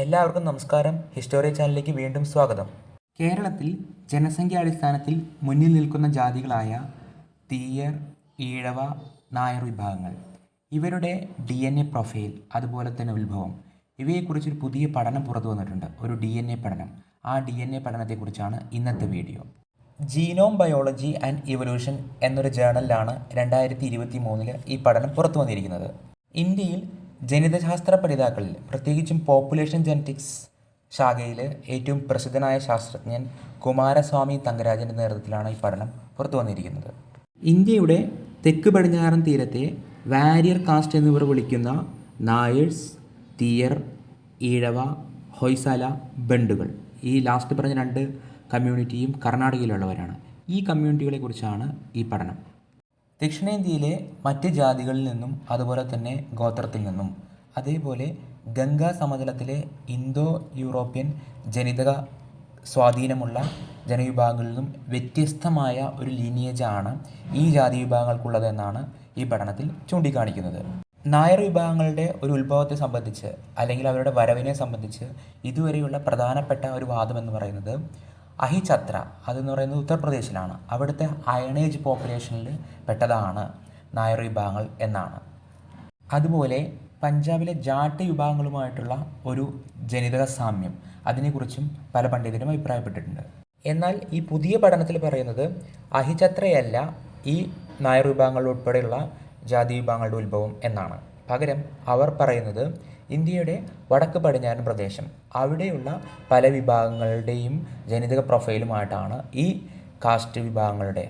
എല്ലാവർക്കും നമസ്കാരം. ഹിസ്റ്റോറി ചാനലിലേക്ക് വീണ്ടും സ്വാഗതം. കേരളത്തിൽ ജനസംഖ്യാടിസ്ഥാനത്തിൽ മുന്നിൽ നിൽക്കുന്ന ജാതികളായ തീയർ ഈഴവ നായർ വിഭാഗങ്ങൾ. ഇവരുടെ ഡി എൻ എ പ്രൊഫൈൽ അതുപോലെ തന്നെ ഉത്ഭവം. ഇവയെക്കുറിച്ചൊരു പുതിയ പഠനം പുറത്തു വന്നിട്ടുണ്ട്. ഒരു ഡി എൻ എ പഠനം. ആ ഡി എൻ എ പഠനത്തെക്കുറിച്ചാണ് ഇന്നത്തെ video. Genome biology and evolution എന്നൊരു ജേണലിലാണ് രണ്ടായിരത്തി ഇരുപത്തി മൂന്നിൽ ഈ പഠനം പുറത്തു വന്നിരിക്കുന്നത്. ഇന്ത്യയിൽ ജനിതശാസ്ത്ര പഠിതാക്കളിൽ പ്രത്യേകിച്ചും പോപ്പുലേഷൻ ജനറ്റിക്സ് ശാഖയിലെ ഏറ്റവും പ്രസിദ്ധനായ ശാസ്ത്രജ്ഞൻ കുമാരസ്വാമി തങ്കരാജന്റെ നേതൃത്വത്തിലാണ് ഈ പഠനം പുറത്തു വന്നിരിക്കുന്നത്. ഇന്ത്യയുടെ തെക്ക് പടിഞ്ഞാറൻ തീരത്തെ വാരിയർ കാസ്റ്റ് എന്നിവർ വിളിക്കുന്ന നായേഴ്സ് തീയർ ഈഴവ ഹൊയ്സാല ബണ്ടുകൾ ഈ ലാസ്റ്റ് പറഞ്ഞ രണ്ട് കമ്മ്യൂണിറ്റിയും കർണാടകയിലുള്ളവരാണ്. ഈ കമ്മ്യൂണിറ്റികളെക്കുറിച്ചാണ് ഈ പഠനം. ദക്ഷിണേന്ത്യയിലെ മറ്റ് ജാതികളിൽ നിന്നും അതുപോലെ തന്നെ ഗോത്രത്തിൽ നിന്നും. അതേപോലെ ഗംഗാ സമതലത്തിലെ ഇന്തോ യൂറോപ്യൻ ജനിതക സ്വാധീനമുള്ള ജനവിഭാഗങ്ങളിൽ നിന്നും വ്യത്യസ്തമായ ഒരു ലീനിയേജാണ് ഈ ജാതി വിഭാഗങ്ങൾക്കുള്ളതെന്നാണ് ഈ പഠനത്തിൽ ചൂണ്ടിക്കാണിക്കുന്നത്. നായർ വിഭാഗങ്ങളുടെ ഒരു ഉത്ഭവത്തെ സംബന്ധിച്ച് അല്ലെങ്കിൽ അവരുടെ വരവിനെ സംബന്ധിച്ച് ഇതുവരെയുള്ള പ്രധാനപ്പെട്ട ഒരു വാദം എന്ന് പറയുന്നത് അഹിഛത്ര അതെന്ന് പറയുന്നത് ഉത്തർപ്രദേശിലാണ്. അവിടുത്തെ അയണേജ് പോപ്പുലേഷനിൽ പെട്ടതാണ് നായർ വിഭാഗങ്ങൾ എന്നാണ്. അതുപോലെ പഞ്ചാബിലെ ജാട്ട് വിഭാഗങ്ങളുമായിട്ടുള്ള ഒരു ജനിതക സാമ്യം അതിനെക്കുറിച്ചും പല പണ്ഡിതരും അഭിപ്രായപ്പെട്ടിട്ടുണ്ട്. എന്നാൽ ഈ പുതിയ പഠനത്തിൽ പറയുന്നത് അഹിചത്രയല്ല ഈ നായർ വിഭാഗങ്ങൾ ഉൾപ്പെടെയുള്ള ജാതി വിഭാഗങ്ങളുടെ ഉത്ഭവം എന്നാണ്. പകരം അവർ പറയുന്നത് ഇന്ത്യയുടെ വടക്ക് പടിഞ്ഞാറൻ പ്രദേശം. അവിടെയുള്ള പല വിഭാഗങ്ങളുടെയും ജനിതക പ്രൊഫൈലുമായിട്ടാണ് ഈ കാസ്റ്റ് വിഭാഗങ്ങളുടെ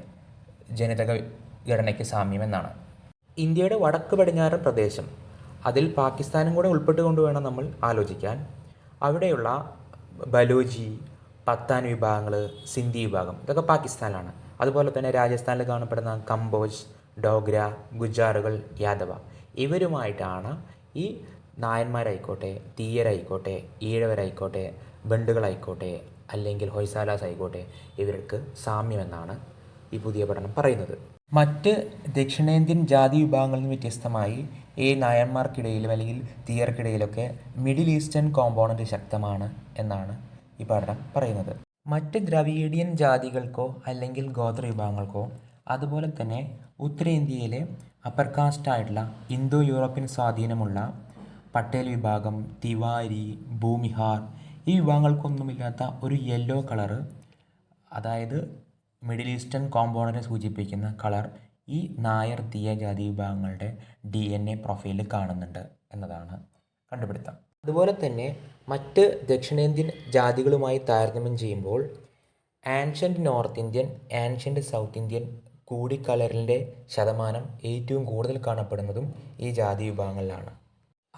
ജനിതക ഘടനയ്ക്ക് സാമ്യമെന്നാണ് ഇന്ത്യയുടെ വടക്ക് പടിഞ്ഞാറൻ പ്രദേശം അതിൽ പാകിസ്ഥാനും കൂടെ ഉൾപ്പെട്ടുകൊണ്ട് വേണം നമ്മൾ ആലോചിക്കാൻ. അവിടെയുള്ള ബലോജി പത്താൻ വിഭാഗങ്ങൾ സിന്ധി വിഭാഗം ഇതൊക്കെ പാകിസ്ഥാനിലാണ്. അതുപോലെ തന്നെ രാജസ്ഥാനിൽ കാണപ്പെടുന്ന കമ്പോജ് ഡോഗ്ര ഗുജാറുകൾ യാദവ. ഇവരുമായിട്ടാണ് ഈ നായന്മാരായിക്കോട്ടെ തീയരായിക്കോട്ടെ ഈഴവരായിക്കോട്ടെ ബണ്ടുകളായിക്കോട്ടെ അല്ലെങ്കിൽ ഹൊയ്സാലാസ് ആയിക്കോട്ടെ ഇവർക്ക് സാമ്യമെന്നാണ് ഈ പുതിയ പഠനം പറയുന്നത്. മറ്റ് ദക്ഷിണേന്ത്യൻ ജാതി വിഭാഗങ്ങളിൽ നിന്ന് വ്യത്യസ്തമായി ഈ നായന്മാർക്കിടയിലും അല്ലെങ്കിൽ തീയർക്കിടയിലൊക്കെ മിഡിൽ ഈസ്റ്റേൺ കോമ്പോണന്റ് ശക്തമാണ് എന്നാണ് ഈ പഠനം പറയുന്നത്. മറ്റ് ദ്രവീഡിയൻ ജാതികൾക്കോ അല്ലെങ്കിൽ ഗോത്ര വിഭാഗങ്ങൾക്കോ അതുപോലെ തന്നെ ഉത്തരേന്ത്യയിലെ അപ്പർ കാസ്റ്റ് ആയിട്ടുള്ള ഇന്തോ യൂറോപ്യൻ സ്വാധീനമുള്ള പട്ടേൽ വിഭാഗം തിവാരി ഭൂമിഹാർ ഈ വിഭാഗങ്ങൾക്കൊന്നുമില്ലാത്ത ഒരു യെല്ലോ കളറ് അതായത് മിഡിൽ ഈസ്റ്റേൺ കോമ്പൗണ്ടിനെ സൂചിപ്പിക്കുന്ന കളർ ഈ നായർ തീയ ജാതി വിഭാഗങ്ങളുടെ ഡി എൻ എ പ്രൊഫൈലിൽ കാണുന്നുണ്ട് എന്നതാണ് കണ്ടുപിടുത്തം. അതുപോലെ തന്നെ മറ്റ് ദക്ഷിണേന്ത്യൻ ജാതികളുമായി താരതമ്യം ചെയ്യുമ്പോൾ ancient north Indian ancient south Indian കൂടിക്കലറിന്റെ ശതമാനം ഏറ്റവും കൂടുതൽ കാണപ്പെടുന്നതും ഈ ജാതി വിഭാഗങ്ങളിലാണ്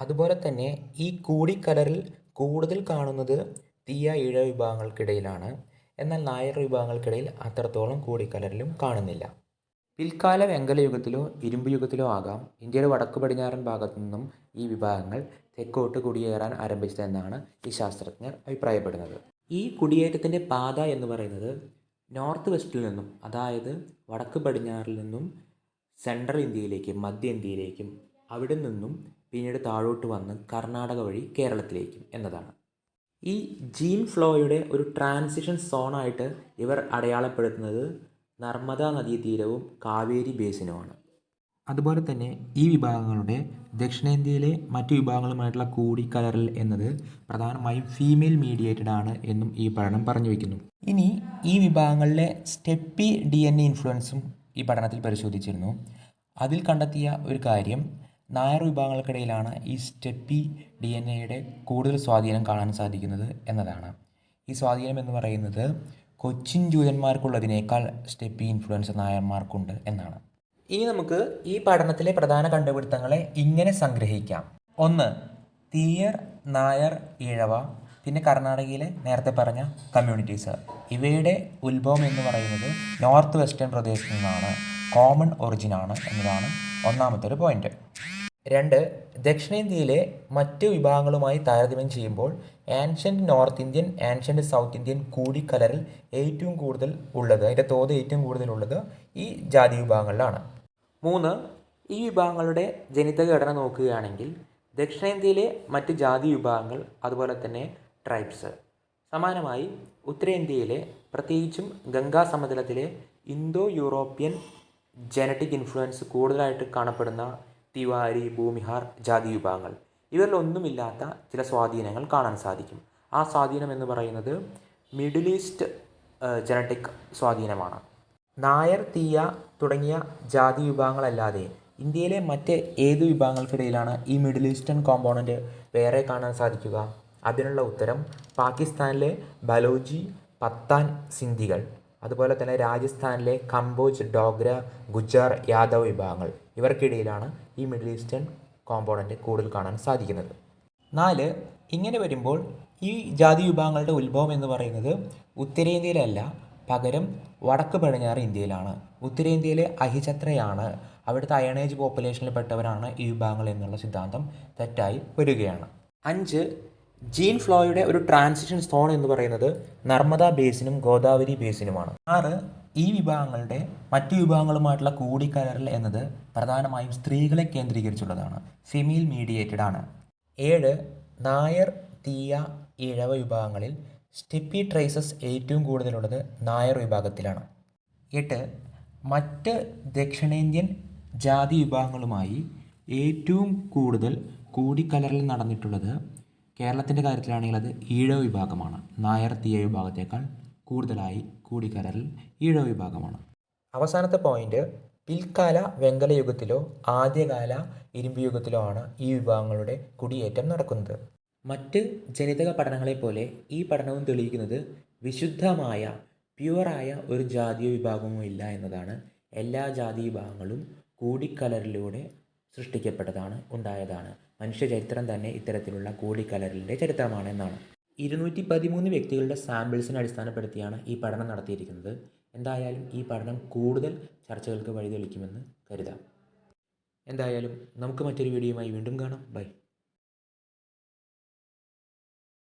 അതുപോലെ തന്നെ ഈ കൂടിക്കലറിൽ കൂടുതൽ കാണുന്നത് തീയ ഇഴ വിഭാഗങ്ങൾക്കിടയിലാണ്. എന്നാൽ നായർ വിഭാഗങ്ങൾക്കിടയിൽ അത്രത്തോളം കൂടിക്കലറിലും കാണുന്നില്ല. പിൽക്കാല വെങ്കല യുഗത്തിലോ ഇരുമ്പ് യുഗത്തിലോ ആകാം. ഇന്ത്യയുടെ വടക്കു പടിഞ്ഞാറൻ ഭാഗത്തു നിന്നും ഈ വിഭാഗങ്ങൾ തെക്കോട്ട് കുടിയേറാൻ ആരംഭിച്ചതെന്നാണ് ഈ ശാസ്ത്രജ്ഞർ അഭിപ്രായപ്പെടുന്നത്. ഈ കുടിയേറ്റത്തിന്റെ പാത എന്ന് പറയുന്നത് നോർത്ത് വെസ്റ്റിൽ നിന്നും അതായത് വടക്ക് പടിഞ്ഞാറിൽ നിന്നും സെൻട്രൽ ഇന്ത്യയിലേക്കും മധ്യ ഇന്ത്യയിലേക്കും അവിടെ നിന്നും പിന്നീട് താഴോട്ട് വന്ന് കർണാടക വഴി കേരളത്തിലേക്കും എന്നതാണ്. ഈ ജീൻ ഫ്ലോയുടെ ഒരു ട്രാൻസിഷൻ സോണായിട്ട് ഇവർ അടയാളപ്പെടുത്തുന്നത് നർമ്മദാ നദീതീരവും കാവേരി ബേസിനുമാണ്. അതുപോലെ തന്നെ ഈ വിഭാഗങ്ങളുടെ ദക്ഷിണേന്ത്യയിലെ മറ്റു വിഭാഗങ്ങളുമായിട്ടുള്ള കൂടിക്കലറൽ എന്നത് പ്രധാനമായും ഫീമെയിൽ മീഡിയേറ്റഡ് ആണ് എന്നും ഈ പഠനം പറഞ്ഞു വയ്ക്കുന്നു ഇനി ഈ വിഭാഗങ്ങളിലെ സ്റ്റെപ്പി ഡി എൻ എ ഇൻഫ്ലുവൻസും ഈ പഠനത്തിൽ പരിശോധിച്ചിരുന്നു. അതിൽ കണ്ടെത്തിയ ഒരു കാര്യം നായർ വിഭാഗങ്ങൾക്കിടയിലാണ് ഈ സ്റ്റെപ്പി ഡി എൻ എയുടെ കൂടുതൽ സ്വാധീനം കാണാൻ സാധിക്കുന്നത് എന്നതാണ്. ഈ സ്വാധീനം എന്ന് പറയുന്നത് കൊച്ചിൻ ജൂതന്മാർക്കുള്ളതിനേക്കാൾ സ്റ്റെപ്പി ഇൻഫ്ലുവൻസ് നായന്മാർക്കുണ്ട് എന്നാണ്. ഇനി നമുക്ക് ഈ പഠനത്തിലെ പ്രധാന കണ്ടുപിടുത്തങ്ങളെ ഇങ്ങനെ സംഗ്രഹിക്കാം. ഒന്ന് തീയർ നായർ ഇഴവ പിന്നെ കർണാടകയിലെ നേരത്തെ പറഞ്ഞ കമ്മ്യൂണിറ്റീസ് ഇവയുടെ ഉത്ഭവം എന്ന് പറയുന്നത് നോർത്ത് വെസ്റ്റേൺ പ്രദേശത്തു നിന്നാണ്. കോമൺ ഒറിജിൻ ആണ് എന്നതാണ് ഒന്നാമത്തെ ഒരു പോയിന്റ് രണ്ട് ദക്ഷിണേന്ത്യയിലെ മറ്റ് വിഭാഗങ്ങളുമായി താരതമ്യം ചെയ്യുമ്പോൾ ancient north Indian ancient south Indian കൂടിക്കലറിൽ ഏറ്റവും കൂടുതൽ ഉള്ളത് അതിന്റെ തോത് ഏറ്റവും കൂടുതലുള്ളത് ഈ ജാതി വിഭാഗങ്ങളിലാണ്. മൂന്ന് ഈ വിഭാഗങ്ങളുടെ ജനിതക ഘടന നോക്കുകയാണെങ്കിൽ ദക്ഷിണേന്ത്യയിലെ മറ്റ് ജാതി വിഭാഗങ്ങൾ അതുപോലെ തന്നെ ട്രൈബ്സ്. സമാനമായി ഉത്തരേന്ത്യയിലെ പ്രത്യേകിച്ചും ഗംഗാ സമതലത്തിലെ ഇന്തോ യൂറോപ്യൻ ജനറ്റിക് ഇൻഫ്ലുവൻസ് കൂടുതലായിട്ട് കാണപ്പെടുന്ന തിവാരി ഭൂമിഹാർ ജാതി വിഭാഗങ്ങൾ. ഇവരിലൊന്നുമില്ലാത്ത ചില സ്വാധീനങ്ങൾ കാണാൻ സാധിക്കും. ആ സ്വാധീനം എന്ന് പറയുന്നത് മിഡിൽ ഈസ്റ്റ് ജനറ്റിക് സ്വാധീനമാണ്. നായർ തീയ തുടങ്ങിയ ജാതി വിഭാഗങ്ങളല്ലാതെ ഇന്ത്യയിലെ മറ്റ് ഏത് വിഭാഗങ്ങൾക്കിടയിലാണ് ഈ മിഡിൽ ഈസ്റ്റേൺ കോമ്പോണന്റ് വേറെ കാണാൻ സാധിക്കുക? അതിനുള്ള ഉത്തരം പാകിസ്ഥാനിലെ ബലോജി പത്താൻ സിന്ധികൾ. അതുപോലെ തന്നെ രാജസ്ഥാനിലെ കംബോജ് ഡോഗ്ര ഗുജാർ യാദവ് വിഭാഗങ്ങൾ. ഇവർക്കിടയിലാണ് ഈ മിഡിൽ ഈസ്റ്റേൺ കോമ്പോണന്റ് കൂടുതൽ കാണാൻ സാധിക്കുന്നത്. നാല് ഇങ്ങനെ വരുമ്പോൾ ഈ ജാതി വിഭാഗങ്ങളുടെ ഉത്ഭവം എന്ന് പറയുന്നത് ഉത്തരേന്ത്യയിലല്ല പകരം വടക്ക് പടിഞ്ഞാറ് ഇന്ത്യയിലാണ്. ഉത്തരേന്ത്യയിലെ അഹിചത്രയാണ്. അവിടുത്തെ അയണേജ് പോപ്പുലേഷനിൽപ്പെട്ടവരാണ് ഈ വിഭാഗങ്ങൾ എന്നുള്ള സിദ്ധാന്തം തെറ്റായി വരികയാണ്. അഞ്ച് ജീൻ ഫ്ലോയുടെ ഒരു ട്രാൻസിഷൻ സോൺ എന്ന് പറയുന്നത് നർമ്മദ ബേസിനും ഗോദാവരി ബേസിനുമാണ്. ആറ് ഈ വിഭാഗങ്ങളുടെ മറ്റു വിഭാഗങ്ങളുമായിട്ടുള്ള കൂടിക്കലറൽ എന്നത് പ്രധാനമായും സ്ത്രീകളെ കേന്ദ്രീകരിച്ചുള്ളതാണ്. ഫിമീൽ മീഡിയേറ്റഡ് ആണ്. ഏഴ് നായർ തീയ ഇഴവ വിഭാഗങ്ങളിൽ സ്റ്റെപ്പി ട്രേസസ് ഏറ്റവും കൂടുതലുള്ളത് നായർ വിഭാഗത്തിലാണ്. എട്ട് മറ്റ് ദക്ഷിണേന്ത്യൻ ജാതി വിഭാഗങ്ങളുമായി ഏറ്റവും കൂടുതൽ കൂടിക്കലറിൽ നടന്നിട്ടുള്ളത് കേരളത്തിന്റെ കാര്യത്തിലാണെങ്കിൽ അത് ഈഴവ വിഭാഗമാണ്. നായർ തീയ വിഭാഗത്തേക്കാൾ കൂടുതലായി കൂടിക്കലറിൽ ഈഴവ വിഭാഗമാണ്. അവസാനത്തെ പോയിന്റ് പിൽക്കാല വെങ്കല യുഗത്തിലോ ആദ്യകാല ഇരുമ്പ് യുഗത്തിലോ ആണ് ഈ വിഭാഗങ്ങളുടെ കുടിയേറ്റം നടക്കുന്നത്. മറ്റ് ജനിതക പഠനങ്ങളെ പോലെ ഈ പഠനവും തെളിയിക്കുന്നത് വിശുദ്ധമായ പ്യുവറായ ഒരു ജാതീയ വിഭാഗവും ഇല്ല എന്നതാണ് എല്ലാ ജാതി വിഭാഗങ്ങളും കൂടിക്കലരിലൂടെ സൃഷ്ടിക്കപ്പെട്ടതാണ് ഉണ്ടായതാണ്. മനുഷ്യ ചരിത്രം തന്നെ ഇത്തരത്തിലുള്ള കൂടിക്കലരലിന്റെ ചരിത്രമാണ് എന്നാണ്. ഇരുന്നൂറ്റി പതിമൂന്ന് വ്യക്തികളുടെ സാമ്പിൾസിനെ അടിസ്ഥാനപ്പെടുത്തിയാണ് ഈ പഠനം നടത്തിയിരിക്കുന്നത്. എന്തായാലും ഈ പഠനം കൂടുതൽ ചർച്ചകൾക്ക് വഴിതെളിക്കുമെന്ന് കരുതാം. എന്തായാലും നമുക്ക് മറ്റൊരു വീഡിയോയുമായി വീണ്ടും കാണാം. ബൈ.